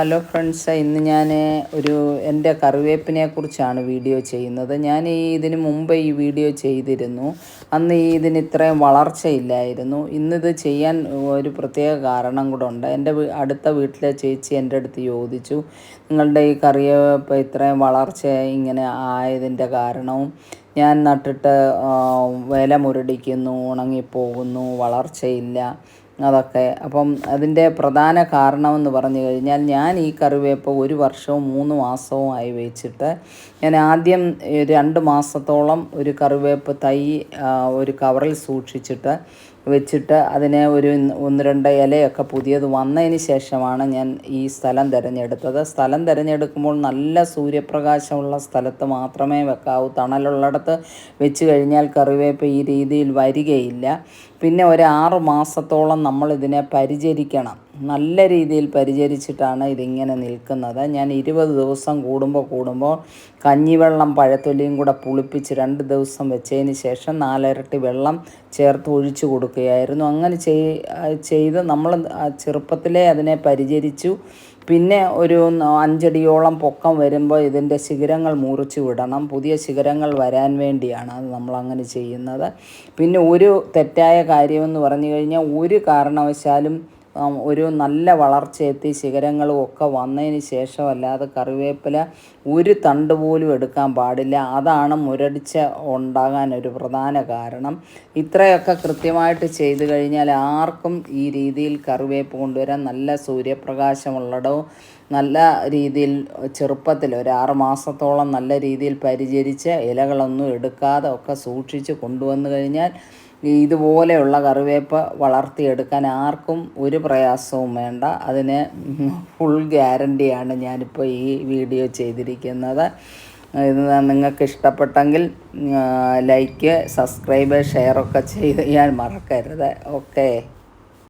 Hello friends ഇന്ന് ഞാൻ ഒരു എന്റെ കറിവേപ്പിനെ കുറിച്ചാണ് വീഡിയോ ചെയ്യുന്നത്. ഞാൻ ഈ ഇതിന് മുമ്പ് ഈ വീഡിയോ ചെയ്തിരുന്നു. അന്ന് ഈ ഇതിന് ഇത്രയും വളർച്ചയില്ലായിരുന്നു ഇന്നിത് ചെയ്യാൻ ഒരു പ്രത്യേക കാരണം കൂടെ ഉണ്ട്. എന്റെ അടുത്ത വീട്ടിലെ ചേച്ചി എന്റെ അടുത്ത് ചോദിച്ചു നിങ്ങളുടെ ഈ കറിവേപ്പ് ഇത്രയും വളർച്ച ഇങ്ങനെ ആയതിന്റെ കാരണവും ഞാൻ നട്ടിട്ട് വില മുരടിക്കുന്നു ഉണങ്ങിപ്പോകുന്നു വളർച്ചയില്ല. അതൊക്കെ. അപ്പം അതിന്റെ പ്രധാന കാരണമെന്ന് പറഞ്ഞു കഴിഞ്ഞാൽ ഞാൻ ഈ കറിവേപ്പ് ഒരു വർഷവും മൂന്ന് മാസവും ആയി വെച്ചിട്ട് ഞാൻ ആദ്യം രണ്ട് മാസത്തോളം ഒരു കറിവേപ്പ് തൈ ഒരു കവറിൽ സൂക്ഷിച്ചിട്ട് വെച്ചിട്ട് അതിനെ ഒരു ഒന്ന് രണ്ട് ഇലയൊക്കെ പുതിയത് വന്നതിന് ശേഷമാണ് ഞാൻ ഈ സ്ഥലം തിരഞ്ഞെടുത്തത്. സ്ഥലം തിരഞ്ഞെടുക്കുമ്പോൾ നല്ല സൂര്യപ്രകാശമുള്ള സ്ഥലത്ത് മാത്രമേ വെക്കാവൂ. തണലുള്ളിടത്ത് വെച്ച് കഴിഞ്ഞാൽ കറിവേപ്പ് ഈ രീതിയിൽ വരികയില്ല. പിന്നെ ഒരു ആറ് മാസത്തോളം നമ്മൾ ഇതിനെ പരിചരിക്കണം. നല്ല രീതിയിൽ പരിചരിച്ചിട്ടാണ് ഇതിങ്ങനെ നിൽക്കുന്നത്. ഞാൻ ഇരുപത് ദിവസം കൂടുമ്പോൾ കൂടുമ്പോൾ കഞ്ഞിവെള്ളം പഴത്തൊലിയും കൂടെ പുളിപ്പിച്ച് രണ്ട് ദിവസം വെച്ചതിന് ശേഷം നാലരട്ടി വെള്ളം ചേർത്ത് ഒഴിച്ചു കൊടുക്കുകയായിരുന്നു. അങ്ങനെ ചെയ് ചെയ്ത് നമ്മൾ ചെറുപ്പത്തിലേ അതിനെ പരിചരിച്ചു. പിന്നെ ഒരു അഞ്ചടിയോളം പൊക്കം വരുമ്പോൾ ഇതിന്റെ ശിഖരങ്ങൾ മുറിച്ചു വിടണം. പുതിയ ശിഖരങ്ങൾ വരാൻ വേണ്ടിയാണ് അത് നമ്മളങ്ങനെ ചെയ്യുന്നത്. പിന്നെ ഒരു തെറ്റായ കാര്യമെന്ന് പറഞ്ഞു കഴിഞ്ഞാൽ ഒരു കാരണവശാലും ഒരു നല്ല വളർച്ചയെത്തി ശിഖരങ്ങളും ഒക്കെ വന്നതിന് ശേഷമല്ലാതെ കറിവേപ്പില ഒരു തണ്ട് പോലും എടുക്കാൻ പാടില്ല. അതാണ് മുരടിച്ച ഉണ്ടാകാൻ ഒരു പ്രധാന കാരണം. ഇത്രയൊക്കെ കൃത്യമായിട്ട് ചെയ്തു കഴിഞ്ഞാൽ ആർക്കും ഈ രീതിയിൽ കറിവേപ്പ് കൊണ്ടുവരാൻ നല്ല സൂര്യപ്രകാശമുള്ളതോ നല്ല രീതിയിൽ ചെറുപ്പത്തിൽ ഒരു ആറ് മാസത്തോളം നല്ല രീതിയിൽ പരിചരിച്ച് ഇലകളൊന്നും എടുക്കാതെ ഒക്കെ സൂക്ഷിച്ച് കൊണ്ടുവന്നു കഴിഞ്ഞാൽ ഇതുപോലെയുള്ള കറിവേപ്പ് വളർത്തിയെടുക്കാൻ ആർക്കും ഒരു പ്രയാസവും വേണ്ട. അതിന് ഫുൾ ഗ്യാരണ്ടിയാണ് ഞാനിപ്പോൾ ഈ വീഡിയോ ചെയ്തിരിക്കുന്നത്. ഇത് നിങ്ങൾക്ക് ഇഷ്ടപ്പെട്ടെങ്കിൽ ലൈക്ക് സബ്സ്ക്രൈബ് ഷെയറൊക്കെ ചെയ്യാൻ മറക്കരുത്. ഓക്കേ